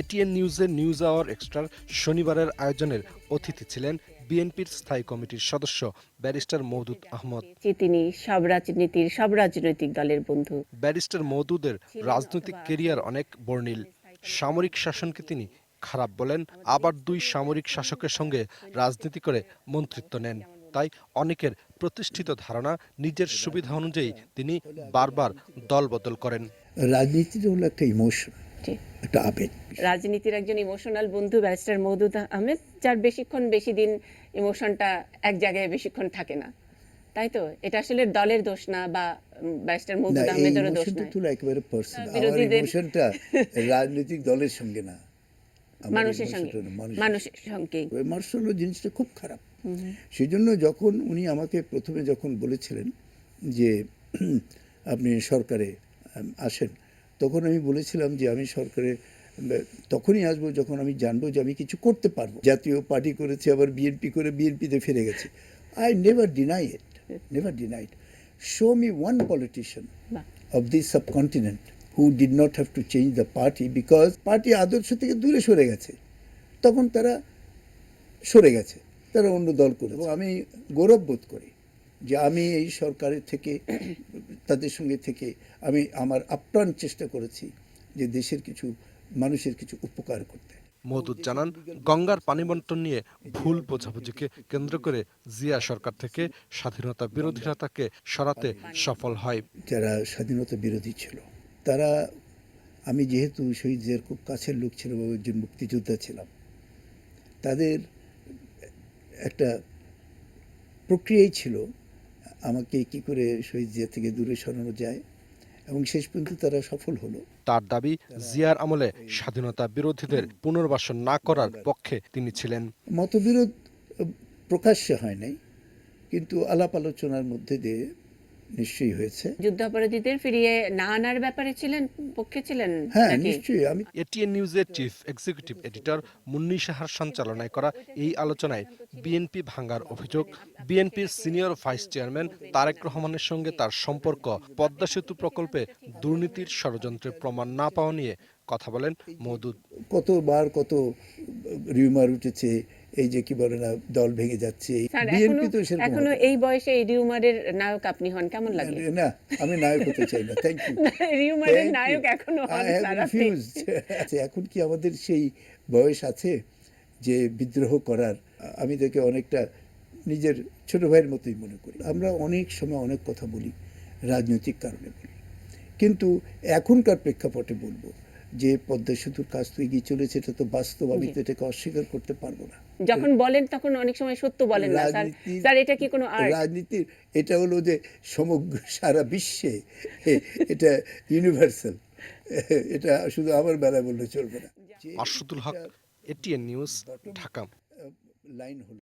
ATN নিউজের news hour এক্সট্রার শনিবারের আয়োজনের অতিথি ছিলেন বিএনপির স্থায়ী কমিটির সদস্য ব্যারিস্টার মওদুদ আহমদ। তিনি সব রাজনীতির সব রাজনৈতিক দলের বন্ধু। ব্যারিস্টার মওদুদের রাজনৈতিক কেরিয়ার অনেক বর্ণিল। সামরিক শাসনকে তিনি খারাপ বলেন আবার দুই সামরিক শাসকের সঙ্গে রাজনীতি করে মন্ত্রিত্ব নেন। তাই অনেকের প্রতিষ্ঠিত ধারণা নিজের সুবিধা অনুযায়ী তিনি বারবার দল বদল করেন। রাজনীতিটা হলো একটা ইমোশন। একটা আবেগ। রাজনীতির একজন ইমোশনাল বন্ধু ব্যারিস্টার মওদুদ আহমেদ যার বেশিক্ষণ বেশি দিন ইমোশনটা এক জায়গায় বেশিক্ষণ থাকে না। তাই তো? এটা আসলে দলের দোষ না বা ব্যারিস্টার না এই আহমেদেরও দোষ ইমোশনটা নয়। একেবারে পার্সোনাল ইমোশনটা রাজনৈতিক দলের সঙ্গে না। মানুষের সঙ্গে। মানুষের সঙ্গে। মার্শাল জিনিসটা খুব খারাপ। সেই জন্য যখন উনি আমাকে প্রথমে যখন বলেছিলেন যে আপনি সরকারে আসেন তখন আমি বলেছিলাম যে আমি সরকারে উম, তখনই আসব যখন আমি জানব যে আমি কিছু করতে পারব। জাতীয় পার্টি করেছে আবার বিএনপি করে বিএনপিতে ফিরে গেছে। I never deny it never denied show me one politician of this subcontinent who did not have to change the party because party আদর্শ থেকে দূরে সরে গেছে। তখন তারা সরে গেছে তারা অন্য দল করে আমি গৌরব বোধ করি যে আমি এই সরকারের থেকে তাদের সঙ্গে থেকে আমি আমার আপ্রাণ চেষ্টা করেছি যে দেশের কিছু মানুষের কিছু উপকার করতে। মওদুদ জানান গঙ্গার পানি বন্টন নিয়ে ভুল বোঝাবুঝিকে কেন্দ্র করে জিয়া সরকার থেকে স্বাধীনতা বিরোধীরা তাকে সরাতে সফল হয়। যারা স্বাধীনতা বিরোধী ছিল তারা আমি যেহেতু শহীদদের খুব কাছের লোক ছিল একজন মুক্তিযোদ্ধা ছিলাম তাদের একটা প্রক্রিয়াই ছিল আমাকে কি করে শহীদ জিয়া থেকে দূরে সরানো যায়? এবং শেষ পর্যন্ত তারা সফল হলো। তার দাবি জিয়ার আমলে স্বাধীনতা বিরোধীদের পুনর্বাসন না করার পক্ষে তিনি ছিলেন। মতবিরোধ প্রকাশ্যে হয় নাই। কিন্তু আলাপ আলোচনার মধ্যে দিয়ে নিশ্চয়ই হয়েছে। যুদ্ধাপরাধীদের ফিরিয়ে না আনার ব্যাপারে ছিলেন পক্ষে ছিলেন হ্যাঁ নিশ্চয়ই আমি এটিএন নিউজের চিফ এক্সিকিউটিভ এডিটর মুন্নি সাহার সঞ্চালনায় করা এই আলোচনায় বিএনপি ভাঙ্গার অভিযোগ। বিএনপির সিনিয়র ভাইস চেয়ারম্যান তারেক রহমানের সঙ্গে তার সম্পর্ক পদ্মা সেতু প্রকল্পে দুর্নীতির ষড়যন্ত্রের প্রমাণ না পাওয়া নিয়ে কথা বলেন মওদুদ কতবার কত রিউমার উঠেছে এই যে কি বলে না দল ভেঙে যাচ্ছে বিএনপি তো সেরকম এখনও এই বয়সে এই রিউমারের নায়ক আপনি হন কেমন লাগে? না আমি নায়ক হতে চাই না থ্যাংক ইউ রিউমারের নায়ক এখনও হন। আচ্ছা এখন কি আমাদের সেই বয়স আছে যে বিদ্রোহ করার? আমি তাকে অনেকটা নিজের ছোট ভাইয়ের মতোই মনে করি। আমরা অনেক সময় অনেক কথা বলি রাজনৈতিক কারণে বলি। কিন্তু এখনকার প্রেক্ষাপটে বলব যে পদ্মা সেতুর কাজ তো এগিয়ে চলেছে এটা তো বাস্তব আমি তো এটাকে অস্বীকার করতে পারব না। যখন বলেন তখন অনেক সময় সত্য বলেন না স্যার। এটা কি কোনো আর্ট রাজনীতির এটা হলো যে সমগ্র সারা বিশ্বে এটা ইউনিভার্সাল এটা শুধু আমার বেলায় বললে চলবে না। Ashratul Haque ATN news Dhaka. Line হলো